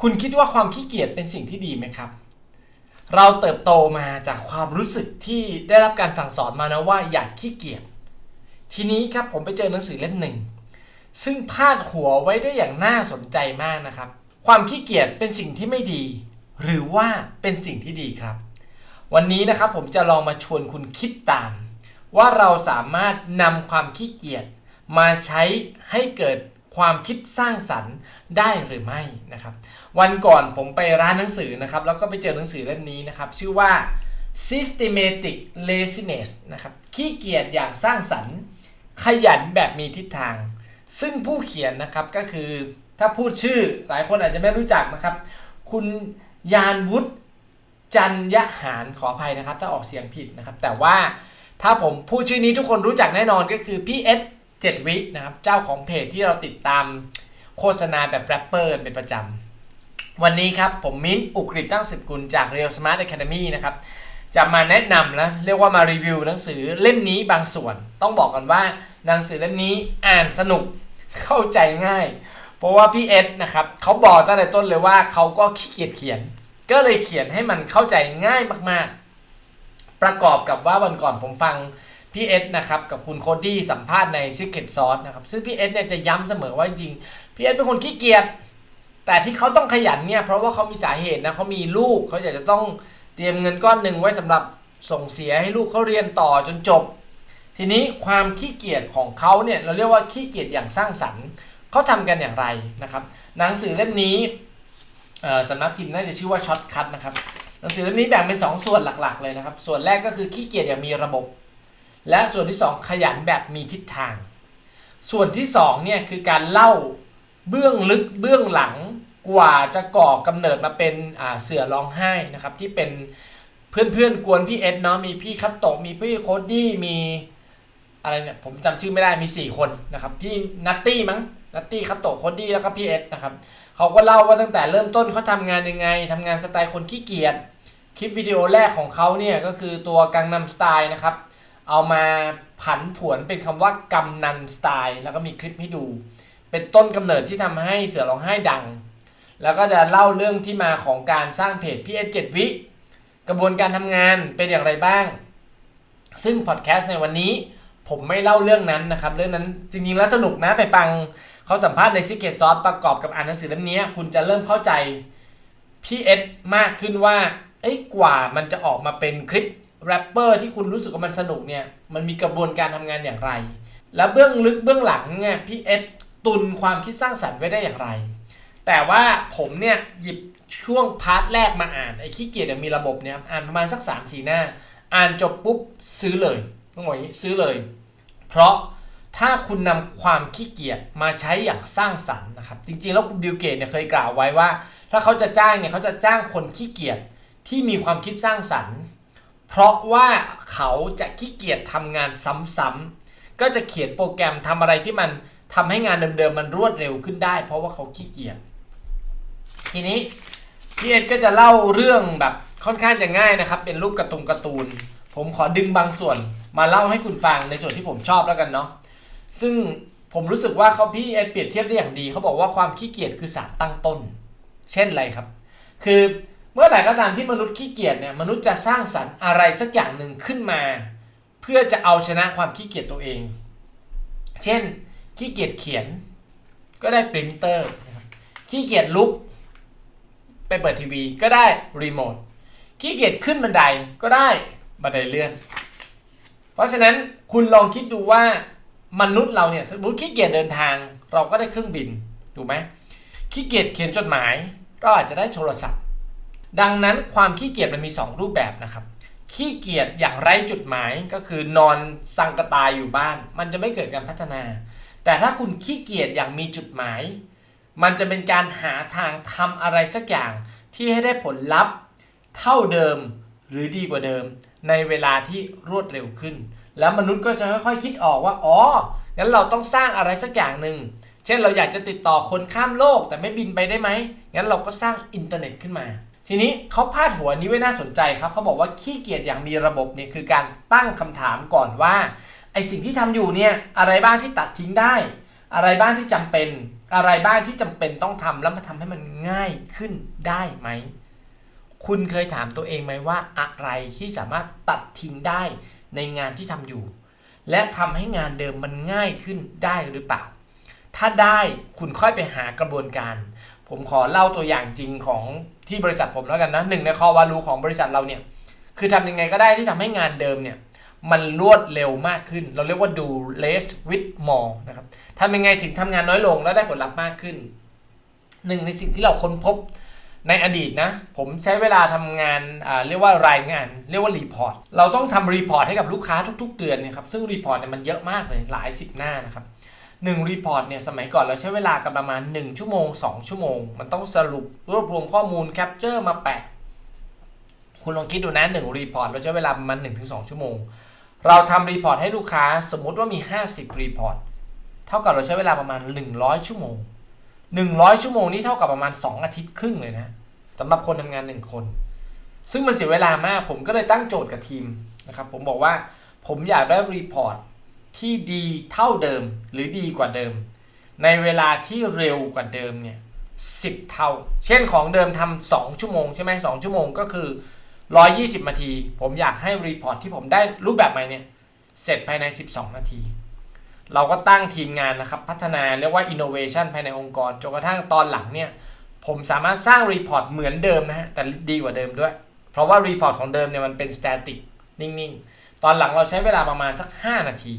คุณคิดว่าความขี้เกียจเป็นสิ่งที่ดีไหมครับ เราเติบโตมาจากความรู้สึกที่ได้รับการสั่งสอนมานะว่าอย่าขี้เกียจ ทีนี้ครับผมไปเจอหนังสือเล่มหนึ่ง ซึ่งพาดหัวไว้ได้อย่างน่าสนใจมากนะครับ ความขี้เกียจเป็นสิ่งที่ไม่ดี หรือว่าเป็นสิ่งที่ดีครับ วันนี้นะครับผมจะลองมาชวนคุณคิดตาม ว่าเราสามารถนำความขี้เกียจมาใช้ให้เกิด ความคิดสร้างสรรค์ได้หรือไม่นะครับ วันก่อนผมไปร้านหนังสือนะครับ แล้วก็ไปเจอหนังสือเล่มนี้นะครับ ชื่อว่า systematic laziness นะครับขี้เกียจอย่างสร้างสรรค์ ขยันแบบมีทิศทาง ซึ่งผู้เขียนนะครับก็คือถ้าพูดชื่อหลายคนอาจจะไม่รู้จักนะครับ คุณยานวุฒิจันยหารขออภัยนะครับ ถ้าออกเสียงผิดนะครับ แต่ว่าถ้าผมพูดชื่อนี้ทุกคนรู้จักแน่นอนก็คือพี่เอส เจ็ดวินะครับ เจ้าของเพจที่เราติดตามโฆษณาแบบแรปเปอร์เป็นประจำ วันนี้ครับ ผมมิ้นอุกฤษตั้งสิบกุลจาก Real Smart Academy นะครับ จะมาแนะนำและเรียกว่ามารีวิวหนังสือเล่มนี้บางส่วน ต้องบอกกันว่าหนังสือเล่มนี้อ่านสนุกเข้าใจง่าย เพราะว่าพี่เอสนะครับเขาบอกตั้งแต่ต้นเลยว่าเขาก็ขี้เกียจเขียน ก็เลยเขียนให้มันเข้าใจง่ายมากๆ ประกอบกับว่าวันก่อนผมฟัง พี่เอสนะครับกับคุณโคดี้สัมภาษณ์ใน Secret Sauce นะครับซึ่งพี่เอสเนี่ยจะย้ำเสมอว่าจริงๆพี่เอสเป็นคนขี้เกียจแต่ที่เขาต้องขยันเนี่ยเพราะว่าเขามีสาเหตุนะเขามีลูกเขาอยากจะต้องเตรียมเงินก้อนหนึ่งไว้สำหรับส่งเสียให้ลูกเขาเรียนต่อจนจบ ทีนี้ความขี้เกียจของเขาเนี่ยเราเรียกว่าขี้เกียจอย่างสร้างสรรค์เขาทำกันอย่างไรนะครับ หนังสือเล่มนี้สำนักพิมพ์น่าจะชื่อว่าช็อตคัทนะครับหนังสือเล่มนี้แบ่งเป็นสองส่วนหลักๆเลยนะครับ ส่วนแรกก็คือขี้เกียจอย่างมีระบบ และส่วนที่สองขยันแบบมีทิศทาง ส่วนที่สองเนี่ยคือการเล่าเบื้องลึกเบื้องหลังกว่าจะก่อกำเนิดมาเป็นเสือร้องไห้นะครับที่เป็นเพื่อนๆกวนพี่เอ็ดเนาะมีพี่คัตโตมีพี่โคดดี้มีอะไรเนี่ยผมจำชื่อไม่ได้มี 4 คนนะครับพี่นัตตี้มั้งนัตตี้คัตโตโคดดี้แล้วก็พี่เอ็ดนะครับเขาก็เล่าว่าตั้งแต่เริ่มต้นเขาทำงานยังไงทำงานสไตล์คนขี้เกียจคลิปวิดีโอแรกของเขาเนี่ยก็คือตัวกังนำสไตล์นะครับ เอามาผันผวนเป็นคำว่ากำนันสไตล์ แล้วก็มีคลิปให้ดู เป็นต้นกำเนิดที่ทำให้เสือร้องไห้ดัง แล้วก็จะเล่าเรื่องที่มาของการสร้างเพจพี่เอเจ็ดวิ กระบวนการทำงานเป็นอย่างไรบ้าง ซึ่งพอดแคสต์ในวันนี้ผมไม่เล่าเรื่องนั้นนะครับ เรื่องนั้นจริงๆแล้วสนุกนะไปฟังเขาสัมภาษณ์ใน Secret Sauce ประกอบกับอ่านหนังสือเล่มนี้คุณจะเริ่มเข้าใจพี่เอสมากขึ้นว่าเอ้กว่ามันจะออกมาเป็นคลิป แรปเปอร์ที่คุณรู้สึกว่ามันสนุกเนี่ย มันมีกระบวนการทำงานอย่างไร แล้วเบื้องลึกเบื้องหลังเนี่ยพี่เอสตุนความคิดสร้างสรรค์ไว้ได้อย่างไร แต่ว่าผมเนี่ยหยิบช่วงพาร์ทแรกมาอ่านไอ้ขี้เกียจอย่างมีระบบเนี่ยครับอ่านประมาณสัก3ามสี่หน้า อ่านจบปุ๊บซื้อเลยต้องบอกอย่างนี้ซื้อเลย เพราะถ้าคุณนำความขี้เกียจมาใช้อย่างสร้างสรรค์นะครับ จริงๆ แล้วคุณบิลเกตเนี่ยเคยกล่าวไว้ว่า ถ้าเขาจะจ้างเนี่ยเขาจะจ้างคนขี้เกียจที่มีความคิดสร้างสรรค์ เพราะว่าเขาจะขี้เกียจทำงานซ้ำๆก็จะเขียนโปรแกรมทำอะไรที่มันทำให้งานเดิมๆมันรวดเร็วขึ้นได้ เพราะว่าเขาขี้เกียจทีนี้พี่เอ็ดก็จะเล่าเรื่องแบบค่อนข้างจะง่ายนะครับ เป็นรูปการ์ตูนการ์ตูน ผมขอดึงบางส่วนมาเล่าให้คุณฟังในส่วนที่ผมชอบแล้วกันเนาะซึ่งผมรู้สึกว่าเขาพี่เอ็ดเปรียบเทียบได้อย่างดีเขาบอกว่าความขี้เกียจคือสารตั้งต้น เช่นอะไรครับ คือ มื่อไหร่ก็ตามที่มนุษย์ขี้เกียจเนี่ยมนุษย์จะสร้างสรรค์อะไรสักอย่างหนึ่งขึ้นมา เพื่อจะเอาชนะความขี้เกียจตัวเอง เช่นขี้เกียจเขียน ก็ได้ปรินเตอร์ขี้เกียจลุก ไปเปิดทีวีก็ได้รีโมทขี้เกียจขึ้นบันไดก็ได้บันไดเลื่อน เพราะฉะนั้นคุณลองคิดดูว่ามนุษย์เราเนี่ยสมมติขี้เกียจเดินทาง เราก็ได้เครื่องบินถูกไหมขี้เกียจเขียนจดหมาย เราอาจจะได้โทรศัพท์ ดังนั้นความขี้เกียจมันมี 2 รูปแบบนะครับ ขี้เกียจอย่างไร้จุดหมายก็คือนอนสังกตายอยู่บ้าน มันจะไม่เกิดการพัฒนา แต่ถ้าคุณขี้เกียจอย่างมีจุดหมาย มันจะเป็นการหาทางทำอะไรสักอย่างที่ให้ได้ผลลัพธ์ เท่าเดิมหรือดีกว่าเดิม ในเวลาที่รวดเร็วขึ้น แล้วมนุษย์ก็จะค่อยๆ คิดออกว่าอ๋องั้นเราต้องสร้างอะไรสักอย่างหนึ่งเช่นเราอยากจะติดต่อคนข้ามโลกแต่ไม่บินไปได้ไหมงั้นเราก็สร้างอินเทอร์เน็ตขึ้นมา ทีนี้เขาพาดหัวนี้ไว้น่าสนใจครับเขาบอกว่าขี้เกียจอย่างมีระบบเนี่ยคือการตั้งคำถามก่อนว่าไอสิ่งที่ทำอยู่เนี่ยอะไรบ้างที่ตัดทิ้งได้ อะไรบ้างที่จำเป็น อะไรบ้างที่จำเป็นต้องทำแล้วมาทำให้มันง่ายขึ้นได้ไหมคุณเคยถามตัวเองไหมว่าอะไรที่สามารถตัดทิ้งได้ในงานที่ทำอยู่ และทำให้งานเดิมมันง่ายขึ้นได้หรือเปล่า ถ้าได้คุณค่อยไปหากระบวนการ ผมขอเล่าตัวอย่างจริงของที่บริษัทผมแล้วกันนะหนึ่งในคอวาลูของบริษัทเราเนี่ยคือทำยังไงก็ได้ที่ทำให้งานเดิมเนี่ยมันรวดเร็วมากขึ้น เราเรียกว่า do less with more นะครับทำยังไงถึงทำงานน้อยลงแล้วได้ผลลัพธ์มากขึ้นหนึ่งในสิ่งที่เราค้นพบในอดีตนะ ผมใช้เวลาทำงานอ่าเรียกว่ารายงาน เรียกว่ารีพอร์ตเราต้องทำรีพอร์ตให้กับลูกค้าทุก ๆ เดือนเนี่ยครับซึ่งรีพอร์ตเนี่ยมันเยอะมากเลยหลายสิบหน้านะครับ หนึ่งรีพอร์ตเนี่ยสมัยก่อนเราใช้เวลากันประมาณ 1 ชั่วโมง 2 ชั่วโมง มันต้องสรุปรวบรวมข้อมูลแคปเจอร์มาแปะ คุณลองคิดดูนะหนึ่งรีพอร์ตเราใช้เวลาประมาณ1-2 ชั่วโมง เราทำรีพอร์ตให้ลูกค้าสมมุติว่ามี 50รีพอร์ตเท่ากับเราใช้เวลาประมาณ 100 ชั่วโมง 100 ชั่วโมงนี่เท่ากับประมาณ 2 อาทิตย์ครึ่งเลยนะสำหรับคนทำงาน 1 คน ซึ่งมันเสียเวลามากผมก็เลยตั้งโจทย์กับทีมนะครับผมบอกว่าผมอยากได้รีพอร์ต ที่ดีเท่าเดิมหรือดีกว่าเดิม ในเวลาที่เร็วกว่าเดิมเนี่ยสิเท่า เช่นของเดิมทำ2ชั่วโมงใช่ไหม2ชั่วโมงก็คือ 120นาที ผมอยากให้รีพอร์ตที่ผมได้รูปแบบใหม่เนี่ยเสร็จภายใน 12 นาที เราก็ตั้งทีมงานนะครับ พัฒนาเรียกว่า innovation ภายในองค์กรจนกระทั่งตอนหลังเนี่ยผมสามารถสร้างรีพอร์ตเหมือนเดิมนะฮะแต่ดีกว่าเดิมด้วย เพราะว่ารีพอร์ตของเดิมเนี่ยมันเป็น static นิ่งๆ ตอนหลังเราใช้เวลาประมาณสัก 5 นาที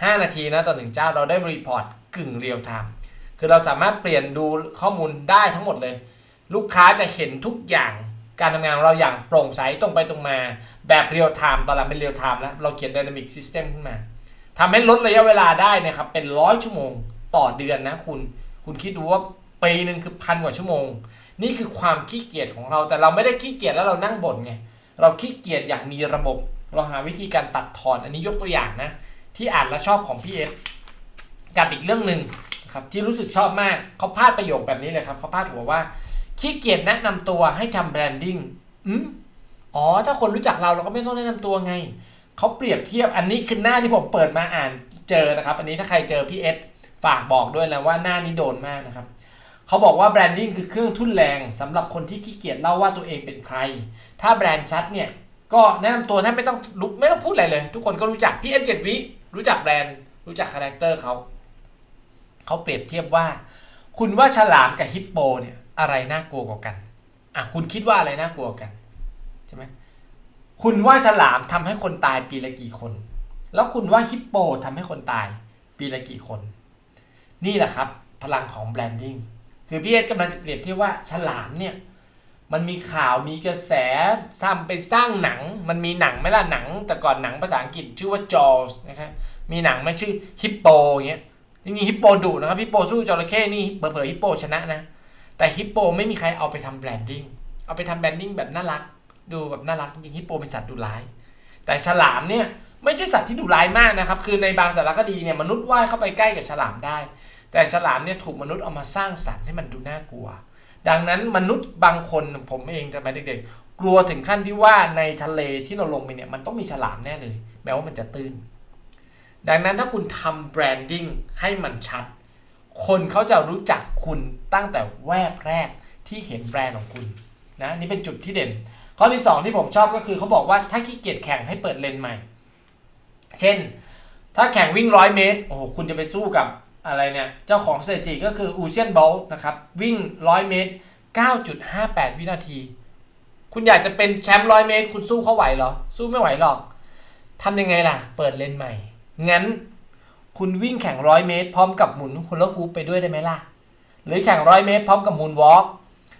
5 นาทีนะต่อหนึ่งเจ้าเราได้รีพอร์ตกึ่งเรียลไทม์คือเราสามารถเปลี่ยนดูข้อมูลได้ทั้งหมดเลย ลูกค้าจะเห็นทุกอย่างการทำงานของเราอย่างโปร่งใสตรงไปตรงมา แบบเรียลไทม์ตอนหลังเป็นเรียลไทม์แล้ว เราเขียน Dynamic System ขึ้นมาทำให้ลดระยะเวลาได้นะครับเป็นร้อยชั่วโมงต่อเดือนนะคุณ คุณคิดดูว่าปีหนึ่งคือพันกว่าชั่วโมง นี่คือความขี้เกียจของเรา แต่เราไม่ได้ขี้เกียจแล้วเรานั่งบ่นไง เราขี้เกียจอย่างมีระบบ เราหาวิธีการตัดทอน อันนี้ยกตัวอย่างนะ ที่อ่านแล้วชอบของพี่เอสกับอีกเรื่องหนึ่งครับที่รู้สึกชอบมากเขาพาดประโยคแบบนี้เลยครับเขาพาดหัวว่าขี้เกียจแนะนำตัวให้ทำแบรนดิ้งอืมอ๋อ ถ้าคนรู้จักเราเราก็ไม่ต้องแนะนำตัวไงเขาเปรียบเทียบอันนี้คือหน้าที่ผมเปิดมาอ่านเจอนะครับ อันนี้ถ้าใครเจอพี่เอสฝากบอกด้วยนะว่าหน้านี้โดนมากนะครับเขาบอกว่าแบรนดิ้งคือเครื่องทุ่นแรงสำหรับคนที่ขี้เกียจเล่าว่าตัวเองเป็นใคร ถ้าแบรนด์ชัดเนี่ยก็แนะนำตัวแทบไม่ต้องรู้ไม่ต้องพูดอะไรเลย ทุกคนก็รู้จักพี่เอสเจ็ดวิ รู้จักแบรนด์ รู้จักคาแรคเตอร์เขา เขาเปรียบเทียบว่า คุณว่าฉลามกับฮิปโปเนี่ยอะไรน่ากลัวกว่ากัน อะคุณคิดว่าอะไรน่ากลัวกัน ใช่ไหมคุณว่าฉลามทำให้คนตายปีละกี่คน แล้วคุณว่าฮิปโปทำให้คนตายปีละกี่คน นี่แหละครับ พลังของแบรนดิ้ง คือพี่เอสกำลังจะเปรียบเทียบว่าฉลามเนี่ย มันมีข่าวมีกระแสซ้ำไปสร้างหนัง มันมีหนังไหมล่ะหนัง แต่ก่อนหนังภาษาอังกฤษชื่อว่า Jaws นะครับมีหนังไม่ชื่อฮิปโปอย่างเงี้ยจริงๆฮิปโปดุนะครับฮิปโปสู้จระเข้นี่เผลอๆฮิปโปชนะนะ แต่ฮิปโปไม่มีใครเอาไปทำแบรนดิ้งเอาไปทำแบรนดิ้งแบบน่ารัก ดูแบบน่ารักจริงฮิปโปเป็นสัตว์ดุร้าย แต่ฉลามเนี่ยไม่ใช่สัตว์ที่ดุร้ายมากนะครับ คือในบางสารคดีเนี่ยมนุษย์ว่ายเข้าไปใกล้กับฉลามได้ แต่ฉลามเนี่ยถูกมนุษย์เอามาสร้างสรรค์ให้มันดูน่ากลัว ดังนั้นมนุษย์บางคนผมเองแต่มาเด็กๆ กลัวถึงขั้นที่ว่าในทะเลที่เราลงไปเนี่ยมันต้องมีฉลามแน่เลย แม้ว่ามันจะตื้น ดังนั้นถ้าคุณทำแบรนดิ้งให้มันชัด คนเขาจะรู้จักคุณตั้งแต่แวบแรกที่เห็นแบรนด์ของคุณนะนี่เป็นจุดที่เด่น ข้อที่ 2 ที่ผมชอบก็คือเขาบอกว่าถ้าขี้เกียจแข่งให้เปิดเลนใหม่ เช่น ถ้าแข่งวิ่งร้อยเมตรโอ้โหคุณจะไปสู้กับ อะไรเนี่ย เจ้าของสถิติก็คืออูเชียนบอลนะครับ วิ่ง 100 เมตร 9.58 วินาที คุณอยากจะเป็นแชมป์ร้อยเมตร คุณสู้เขาไหวเหรอ สู้ไม่ไหวหรอกทำยังไงล่ะ เปิดเลนใหม่ งั้น คุณวิ่งแข่งร้อยเมตร พร้อมกับหมุนฮุลลาฮูปไปด้วยได้ไหมล่ะ หรือแข่งร้อยเมตร พร้อมกับมูนวอล์ก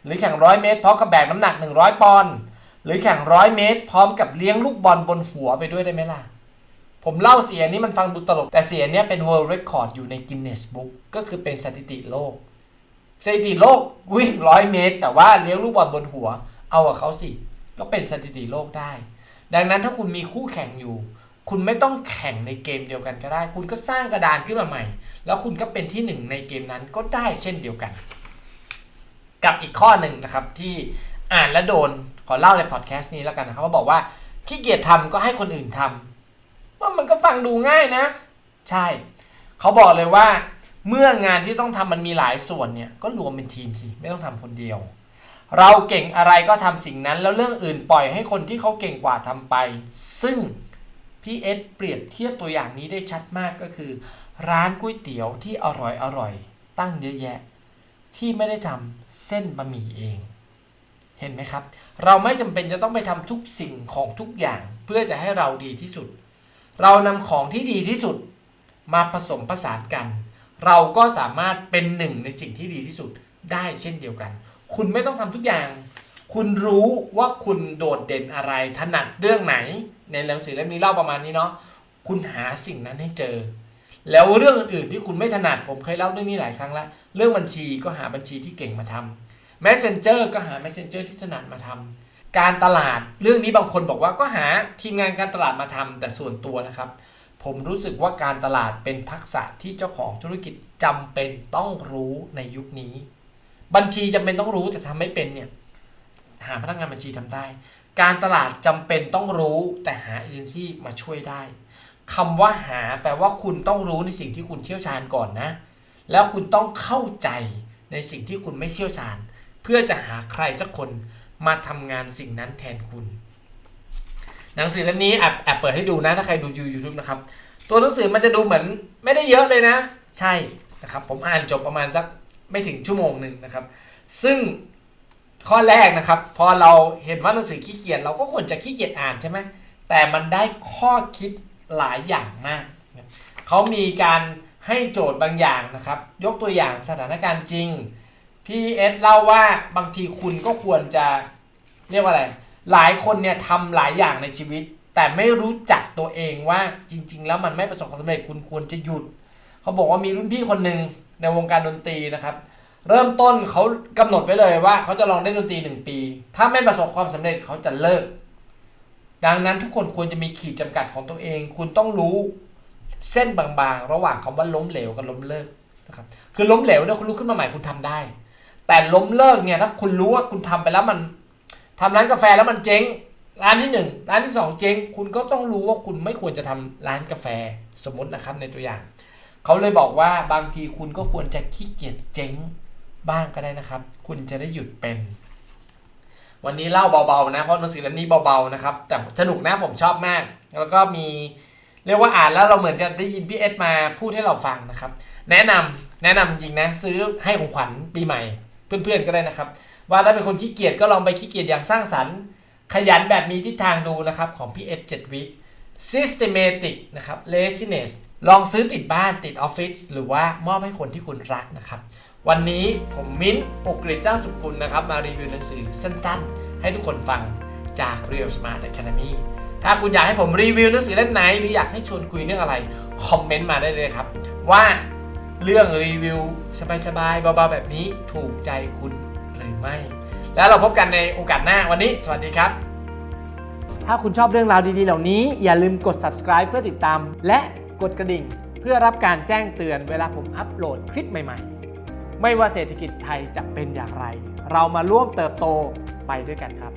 หรือแข่งร้อยเมตร พร้อมกับแบกน้ำหนัก 100 ปอนด์หรือแข่งร้อยเมตร พร้อมกับเลี้ยงลูกบอลบนหัวไปด้วยได้ไหมล่ะ ผมเล่าเสียงนี้มันฟังดูตลก แต่เสียเนี้เป็น world record อยู่ใน Guinness Book ก็คือเป็นสถิติโลก สถิติโลกวิ่งร้อยเมตร แต่ว่าเลี้ยงลูกบอลบนหัว เอากับเขาสิ ก็เป็นสถิติโลกได้ ดังนั้นถ้าคุณมีคู่แข่งอยู่ คุณไม่ต้องแข่งในเกมเดียวกันก็ได้ คุณก็สร้างกระดานขึ้นมาใหม่ แล้วคุณก็เป็นที่หนึ่งในเกมนั้นก็ได้เช่นเดียวกัน กับอีกข้อหนึ่งนะครับที่อ่านและโดนขอเล่าในพอดแคสต์นี้แล้วกันนะครับเขาบอกว่าขี้เกียจทำก็ให้คนอื่นทำ ว่ามันก็ฟังดูง่ายนะ ใช่ เขาบอกเลยว่า เมื่องานที่ต้องทำมันมีหลายส่วนเนี่ยก็รวมเป็นทีมสิไม่ต้องทำคนเดียว เราเก่งอะไรก็ทำสิ่งนั้น แล้วเรื่องอื่นปล่อยให้คนที่เขาเก่งกว่าทำไป ซึ่งพี่เอสเปรียบเทียบตัวอย่างนี้ได้ชัดมากก็คือ ร้านก๋วยเตี๋ยวที่อร่อยอร่อย ตั้งเยอะแยะ ที่ไม่ได้ทำเส้นบะหมี่เองเห็นไหมครับ เราไม่จำเป็นจะต้องไปทำทุกสิ่งของทุกอย่าง เพื่อจะให้เราดีที่สุด เรานำของที่ดีที่สุดมาผสมผสานกัน เราก็สามารถเป็นหนึ่งในสิ่งที่ดีที่สุดได้เช่นเดียวกัน คุณไม่ต้องทำทุกอย่าง คุณรู้ว่าคุณโดดเด่นอะไรถนัดเรื่องไหน ในหนังสือเล่มนี้เล่าประมาณนี้เนาะคุณหาสิ่งนั้นให้เจอ แล้วเรื่องอื่นๆที่คุณไม่ถนัดผมเคยเล่าเรื่องนี้หลายครั้งแล้วเรื่องบัญชีก็หาบัญชีที่เก่งมาทำ Messenger ก็หา Messenger ที่ถนัดมาทำ การตลาดเรื่องนี้บางคนบอกว่าก็หาทีมงานการตลาดมาทำแต่ส่วนตัวนะครับ ผมรู้สึกว่าการตลาดเป็นทักษะที่เจ้าของธุรกิจจำเป็นต้องรู้ในยุคนี้ บัญชีจำเป็นต้องรู้แต่ทำไม่เป็นเนี่ยหาพนักงานบัญชีทำได้ การตลาดจำเป็นต้องรู้แต่หาเอเจนซี่มาช่วยได้คำว่าหาแปลว่าคุณต้องรู้ในสิ่งที่คุณเชี่ยวชาญก่อนนะ แล้วคุณต้องเข้าใจในสิ่งที่คุณไม่เชี่ยวชาญ เพื่อจะหาใครสักคน มาทำงานสิ่งนั้นแทนคุณ หนังสือเล่มนี้แอบแอบเปิดให้ดูนะถ้าใครดูยูยูทูบนะครับ ตัวหนังสือมันจะดูเหมือนไม่ได้เยอะเลยนะ ใช่นะครับผมอ่านจบประมาณสักไม่ถึงชั่วโมงหนึ่งนะครับ ซึ่งข้อแรกนะครับ พอเราเห็นว่าหนังสือขี้เกียจเราก็ควรจะขี้เกียจอ่านใช่ไหมแต่มันได้ข้อคิดหลายอย่างมาก เขามีการให้โจทย์บางอย่างนะครับ ยกตัวอย่างสถานการณ์จริง พี่เอสเล่าว่าบางทีคุณก็ควรจะเรียกว่าอะไร หลายคนเนี่ยทำหลายอย่างในชีวิต แต่ไม่รู้จักตัวเองว่าจริง ๆ แล้วมันไม่ประสบความสำเร็จคุณควรจะหยุด เขาบอกว่ามีรุ่นพี่คนหนึ่งในวงการดนตรีนะครับ เริ่มต้นเขากำหนดไว้เลยว่าเขาจะลองเล่นดนตรีหนึ่งปี ถ้าไม่ประสบความสำเร็จเขาจะเลิก ดังนั้นทุกคนควรจะมีขีดจำกัดของตัวเอง คุณต้องรู้เส้นบางๆ ระหว่างคำว่าล้มเหลวกับล้มเลิกนะครับคือล้มเหลวเนี่ยคุณลุกขึ้นมาใหม่คุณทำได้ แต่ล้มเลิกเนี่ยถ้าคุณรู้ว่าคุณทำไปแล้วมันทำร้านกาแฟแล้วมันเจ๊งร้านที่หนึ่งร้านที่สองเจ๊งคุณก็ต้องรู้ว่าคุณไม่ควรจะทำร้านกาแฟสมมตินะครับในตัวอย่าง เขาเลยบอกว่าบางทีคุณก็ควรจะขี้เกียจเจ๊งบ้างก็ได้นะครับ คุณจะได้หยุดเป็น วันนี้เล่าเบาๆนะเพราะหนังสือเล่มนี้เบาๆนะครับ แต่สนุกนะผมชอบมาก แล้วก็มีเรียกว่าอ่านแล้วเราเหมือนจะได้ยินพี่เอสมาพูดให้เราฟังนะครับ แนะนำแนะนำจริงนะซื้อให้ของขวัญปีใหม่ เพื่อนๆก็ได้นะครับ ว่าถ้าเป็นคนขี้เกียจก็ลองไปขี้เกียจอย่างสร้างสรรค์ ขยันแบบมีทิศทางดูนะครับของพี่เอสเจ็ดวิ systematic นะครับ laziness ลองซื้อติดบ้านติดออฟฟิศหรือว่ามอบให้คนที่คุณรักนะครับ วันนี้ผมมิ้นท์ปกกฤษเจ้าสุกุลนะครับ มารีวิวหนังสือสั้นๆ ให้ทุกคนฟังจาก Real Smart Academy ถ้าคุณอยากให้ผมรีวิวหนังสือเล่มไหน หรืออยากให้ชวนคุยเรื่องอะไร คอมเมนต์มาได้เลยครับ ว่า เรื่องรีวิวสบายๆเบาๆแบบนี้ถูกใจคุณหรือไม่ แล้วเราพบกันในโอกาสหน้าวันนี้ สวัสดีครับ ถ้าคุณชอบเรื่องราวดีๆ เหล่านี้ อย่าลืมกด subscribe เพื่อติดตาม และกดกระดิ่ง เพื่อรับการแจ้งเตือนเวลาผมอัปโหลดคลิปใหม่ๆ ไม่ว่าเศรษฐกิจไทยจะเป็นอย่างไร เรามาร่วมเติบโตไปด้วยกันครับ